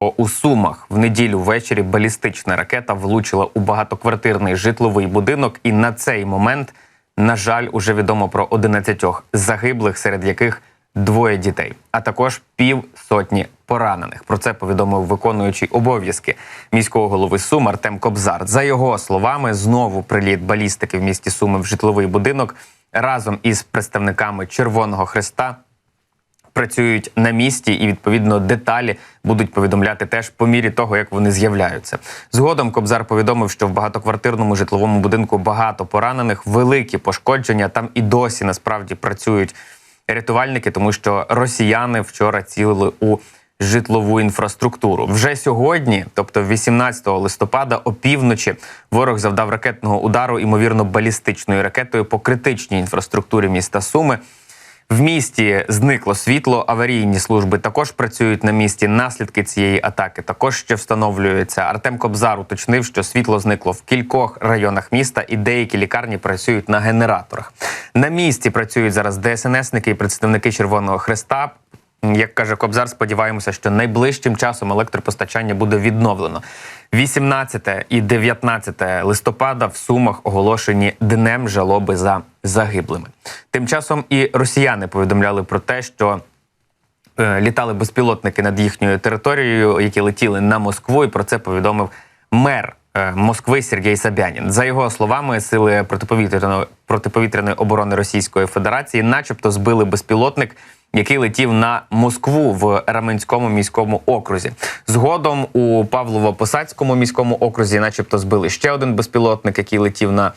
У Сумах в неділю ввечері балістична ракета влучила у багатоквартирний житловий будинок, і на цей момент, на жаль, уже відомо про 11 загиблих, серед яких двоє дітей, а також пів сотні поранених. Про це повідомив виконуючий обов'язки міського голови Сум Артем Кобзар. За його словами, знову приліт балістики в місті Суми в житловий будинок разом із представниками Червоного Христа працюють на місці, і відповідно деталі будуть повідомляти теж по мірі того, як вони з'являються. Згодом Кобзар повідомив, що в багатоквартирному житловому будинку багато поранених, великі пошкодження. Там і досі насправді працюють рятувальники, тому що росіяни вчора цілили у житлову інфраструктуру. Вже сьогодні, тобто 18 листопада, опівночі, ворог завдав ракетного удару, ймовірно, балістичною ракетою по критичній інфраструктурі міста Суми. В місті зникло світло. Аварійні служби також працюють на місці. Наслідки цієї атаки також ще встановлюються. Артем Кобзар уточнив, що світло зникло в кількох районах міста, і деякі лікарні працюють на генераторах. На місці працюють зараз ДСНСники і представники Червоного Хреста. Як каже Кобзар, сподіваємося, що найближчим часом електропостачання буде відновлено. 18 і 19 листопада в Сумах оголошені днем жалоби за загиблими. Тим часом і росіяни повідомляли про те, що е, літали безпілотники над їхньою територією, які летіли на Москву. І про це повідомив мер е, Москви Сергій Сабянін. За його словами, сили протиповітряної протиповітряної оборони Російської Федерації, начебто, збили безпілотник. Який летів на Москву в Раменському міському окрузі. Згодом у Павлово-Посадському міському окрузі, начебто, збили ще один безпілотник, який летів на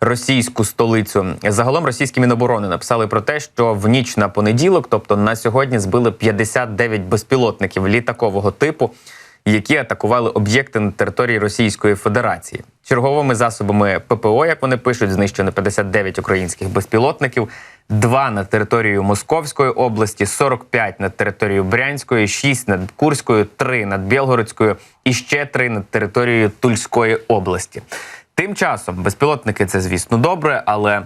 російську столицю. Загалом російські міноборони написали про те, що в ніч на понеділок, тобто на сьогодні, збили 59 безпілотників літакового типу, які атакували об'єкти на території Російської Федерації. Черговими засобами ППО, як вони пишуть, знищено 59 українських безпілотників, 2 на територію Московської області, 45 над територією Брянської, 6 над Курською, 3 над Білгородською і ще 3 над територією Тульської області. Тим часом безпілотники це, звісно, добре, але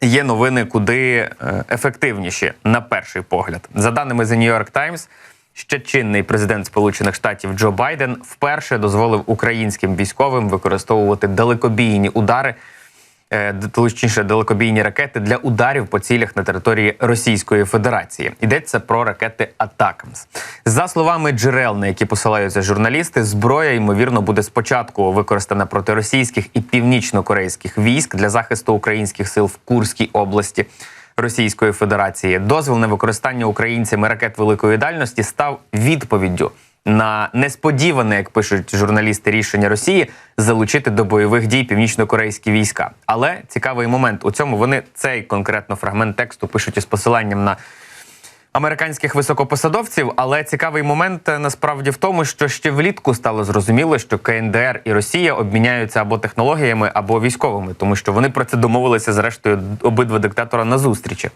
є новини куди е, ефективніші на перший погляд. За даними The New York Times, ще чинний президент Сполучених Штатів Джо Байден вперше дозволив українським військовим використовувати далекобійні удари. е, Точніше, далекобійні ракети для ударів по цілях на території Російської Федерації. Йдеться про ракети Атакамс. За словами джерел, на які посилаються журналісти, зброя ймовірно буде спочатку використана проти російських і північно-корейських військ для захисту українських сил в Курській області. Російської Федерації. Дозвіл на використання українцями ракет великої дальності став відповіддю. На несподіване, як пишуть журналісти, рішення Росії залучити до бойових дій північно-корейські війська. Але цікавий момент. У цьому вони цей конкретно фрагмент тексту пишуть із посиланням на американських високопосадовців. Але цікавий момент е, насправді в тому, що ще влітку стало зрозуміло, що КНДР і Росія обміняються або технологіями, або військовими, тому що вони про це домовилися зрештою обидва диктатора на зустрічі.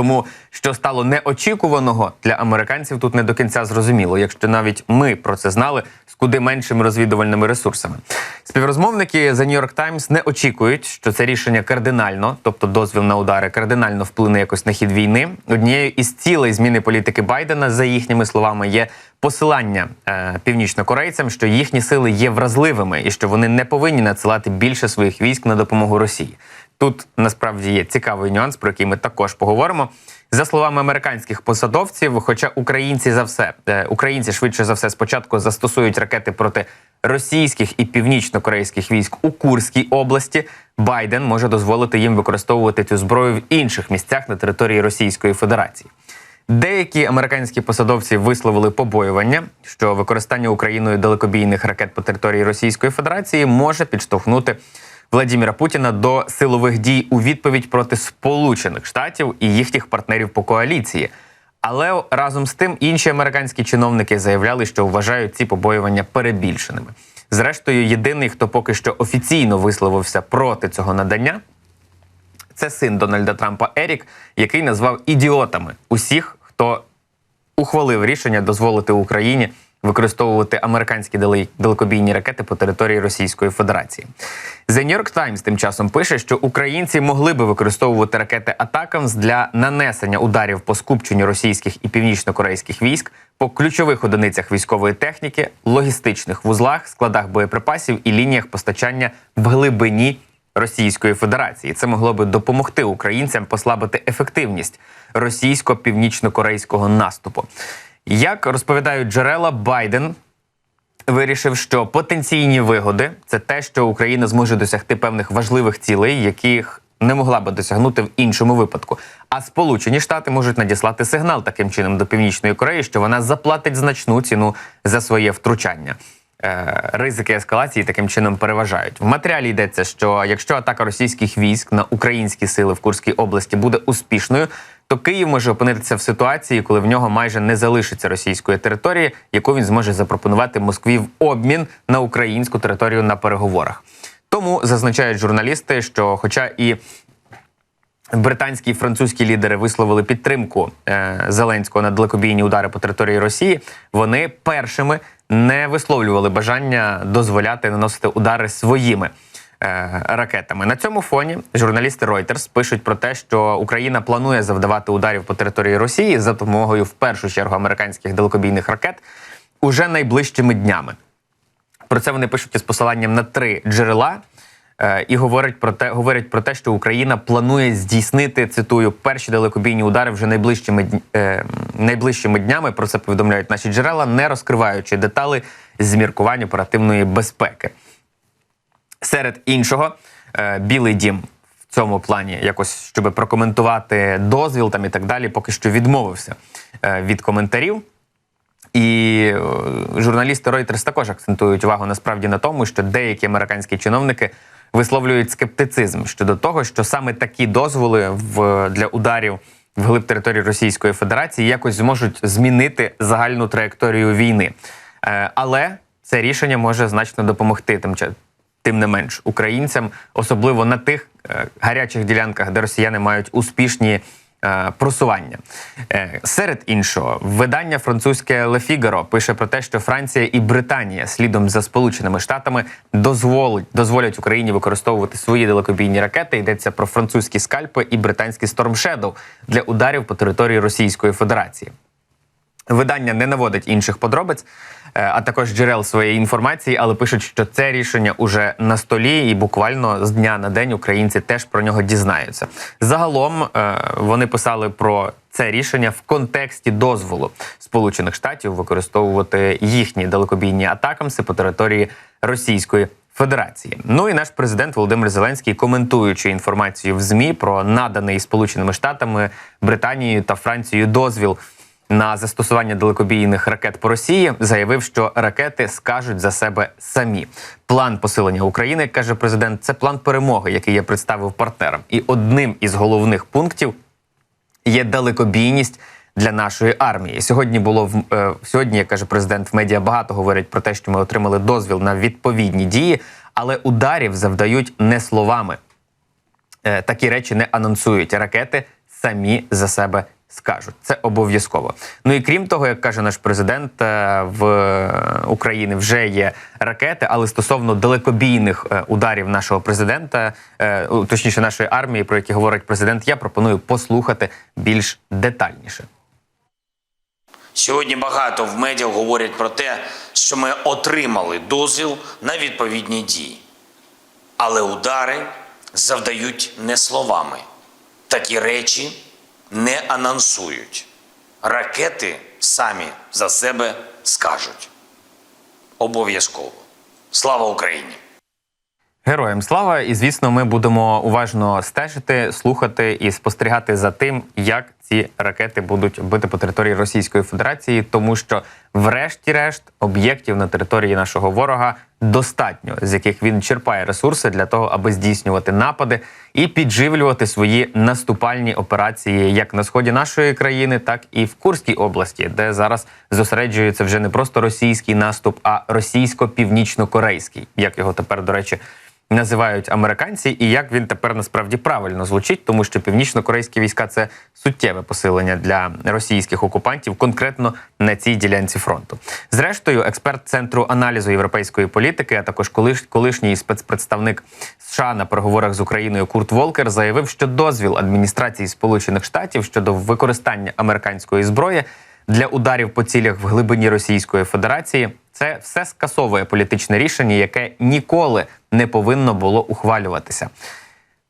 Тому що стало неочікуваного для американців тут не до кінця зрозуміло, якщо навіть ми про це знали з куди меншими розвідувальними ресурсами. Співрозмовники The New York Times не очікують, що це рішення кардинально, тобто дозвіл на удари, кардинально вплине якось на хід війни. Однією із цілей зміни політики Байдена, за їхніми словами, є посилання е, північнокорейцям, що їхні сили є вразливими і що вони не повинні надсилати більше своїх військ на допомогу Росії. Тут насправді є цікавий нюанс, про який ми також поговоримо. За словами американських посадовців, хоча українці за все е, українці швидше за все спочатку застосують ракети проти російських і північно-корейських військ у Курській області, Байден може дозволити їм використовувати цю зброю в інших місцях на території Російської Федерації. Деякі американські посадовці висловили побоювання, що використання Україною далекобійних ракет по території Російської Федерації може підштовхнути Владіміра Путіна до силових дій у відповідь проти Сполучених Штатів і їхніх партнерів по коаліції. Але разом з тим інші американські чиновники заявляли, що вважають ці побоювання перебільшеними. Зрештою, єдиний, хто поки що офіційно висловився проти цього надання, це син Дональда Трампа Ерік, який назвав ідіотами усіх, хто ухвалив рішення дозволити Україні використовувати американські далекобійні ракети по території Російської Федерації. The New York Times тим часом пише, що українці могли би використовувати ракети Атакамс для нанесення ударів по скупченню російських і північно-корейських військ по ключових одиницях військової техніки, логістичних вузлах, складах боєприпасів і лініях постачання в глибині Російської Федерації. Це могло би допомогти українцям послабити ефективність російсько-північно-корейського наступу. Як розповідають джерела, Байден вирішив, що потенційні вигоди це те, що Україна зможе досягти певних важливих цілей, яких не могла би досягнути в іншому випадку. А Сполучені Штати можуть надіслати сигнал таким чином до Північної Кореї, що вона заплатить значну ціну за своє втручання. Е, Ризики ескалації таким чином переважають. В матеріалі йдеться, що якщо атака російських військ на українські сили в Курській області буде успішною, то Київ може опинитися в ситуації, коли в нього майже не залишиться російської території, яку він зможе запропонувати Москві в обмін на українську територію на переговорах. Тому зазначають журналісти, що, хоча і британські і французькі лідери висловили підтримку е, Зеленського на далекобійні удари по території Росії, вони першими не висловлювали бажання дозволяти наносити удари своїми. Е, Ракетами на цьому фоні журналісти Reuters пишуть про те, що Україна планує завдавати ударів по території Росії за допомогою в першу чергу американських далекобійних ракет уже найближчими днями. Про це вони пишуть із посиланням на три джерела. е, І говорять про те, говорять про те, що Україна планує здійснити цитую перші далекобійні удари вже найближчими е, найближчими днями. Про це повідомляють наші джерела, не розкриваючи деталі з міркувань оперативної безпеки. Серед іншого, е, Білий дім в цьому плані, якось щоб прокоментувати дозвіл там і так далі, поки що відмовився е, від коментарів. І е, журналісти Reuters також акцентують увагу насправді на тому, що деякі американські чиновники висловлюють скептицизм щодо того, що саме такі дозволи в для ударів вглиб території Російської Федерації якось зможуть змінити загальну траєкторію війни. Але це рішення може значно допомогти тим тим не менш українцям, особливо на тих е, гарячих ділянках, де росіяни мають успішні е, просування. Е, серед іншого, видання французьке Le Figaro пише про те, що Франція і Британія слідом за Сполученими Штатами дозволять дозволять Україні використовувати свої далекобійні ракети. Йдеться про французькі скальпи і британські Storm Shadow для ударів по території Російської Федерації. Видання не наводить інших подробиць, е, а також джерел своєї інформації, але пишуть, що це рішення уже на столі, і буквально з дня на день українці теж про нього дізнаються. Загалом е, вони писали про це рішення в контексті дозволу Сполучених Штатів використовувати їхні далекобійні атакамси по території Російської. Федерації, ну і наш президент Володимир Зеленський, коментуючи інформацію в змі про наданий Сполученими Штатами, Британією та Францією дозвіл на застосування далекобійних ракет по Росії, заявив, що ракети скажуть за себе самі. План посилення України каже президент. Це план перемоги, який я представив партнерам. І одним із головних пунктів є далекобійність для нашої армії. Сьогодні було в е, сьогодні, каже президент, в медіа багато говорять про те, що ми отримали дозвіл на відповідні дії, але ударів завдають не словами. Е, такі речі не анонсують. Ракети самі за себе скажуть. Це обов'язково. Ну і крім того, як каже наш президент, е, в Україні вже є ракети, але стосовно далекобійних е, ударів нашого президента, е, точніше нашої армії, про які говорить президент, я пропоную послухати більш детальніше. Сьогодні багато в медіа говорять про те, що ми отримали дозвіл на відповідні дії. Але удари завдають не словами. Такі речі не анонсують. Ракети самі за себе скажуть. Обов'язково. Слава Україні! Героям слава! І звісно, ми будемо уважно стежити, слухати і спостерігати за тим, як ці ракети будуть бити по території Російської Федерації, тому що, врешті-решт, об'єктів на території нашого ворога достатньо, з яких він черпає ресурси для того, аби здійснювати напади і підживлювати свої наступальні операції як на сході нашої країни, так і в Курській області, де зараз зосереджується вже не просто російський наступ, а російсько-північно-корейський, як його тепер, до речі, називають американці, і як він тепер насправді правильно звучить, тому що північно-корейські війська це суттєве посилення для російських окупантів, конкретно на цій ділянці фронту. Зрештою, експерт центру аналізу європейської політики, а також колиш, колишній спецпредставник США на переговорах з Україною Курт Волкер заявив, що дозвіл адміністрації Сполучених Штатів щодо використання американської зброї для ударів по цілях в глибині Російської Федерації це все скасовує політичне рішення, яке ніколи не повинно було ухвалюватися.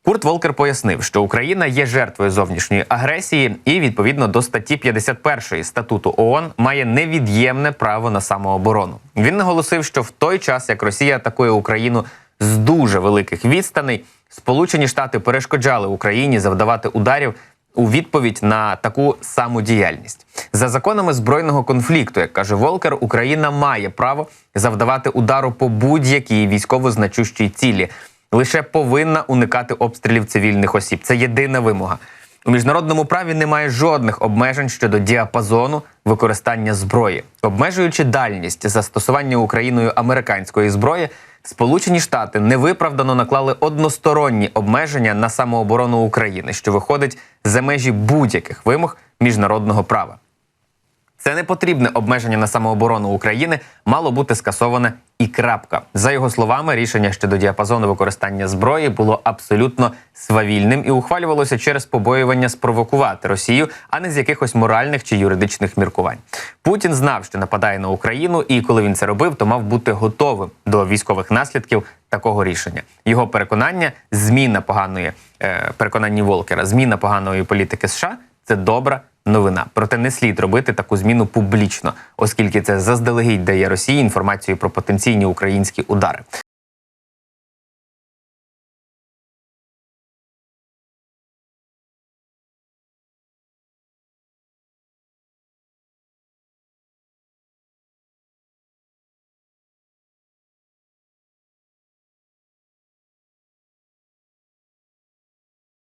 Курт Волкер пояснив, що Україна є жертвою зовнішньої агресії, і відповідно до статті 51 статуту ООН має невід'ємне право на самооборону. Він наголосив, що в той час, як Росія атакує Україну з дуже великих відстаней, Сполучені Штати перешкоджали Україні завдавати ударів у відповідь на таку саму діяльність за законами збройного конфлікту, як каже Волкер, Україна має право завдавати удару по будь-якій військово значущій цілі, лише повинна уникати обстрілів цивільних осіб. Це єдина вимога. У міжнародному праві немає жодних обмежень щодо діапазону використання зброї, обмежуючи дальність застосування Україною американської зброї. Сполучені Штати невиправдано наклали односторонні обмеження на самооборону України, що виходить за межі будь-яких вимог міжнародного права. Це непотрібне обмеження на самооборону України мало бути скасоване і крапка. За його словами, рішення щодо діапазону використання зброї було абсолютно свавільним і ухвалювалося через побоювання спровокувати Росію, а не з якихось моральних чи юридичних міркувань. Путін знав, що нападає на Україну, і коли він це робив, то мав бути готовим до військових наслідків такого рішення. Його переконання, зміна поганої е, переконання Волкера, зміна поганої політики США це добра новина. Проте не слід робити таку зміну публічно, оскільки це заздалегідь дає Росії інформацію про потенційні українські удари.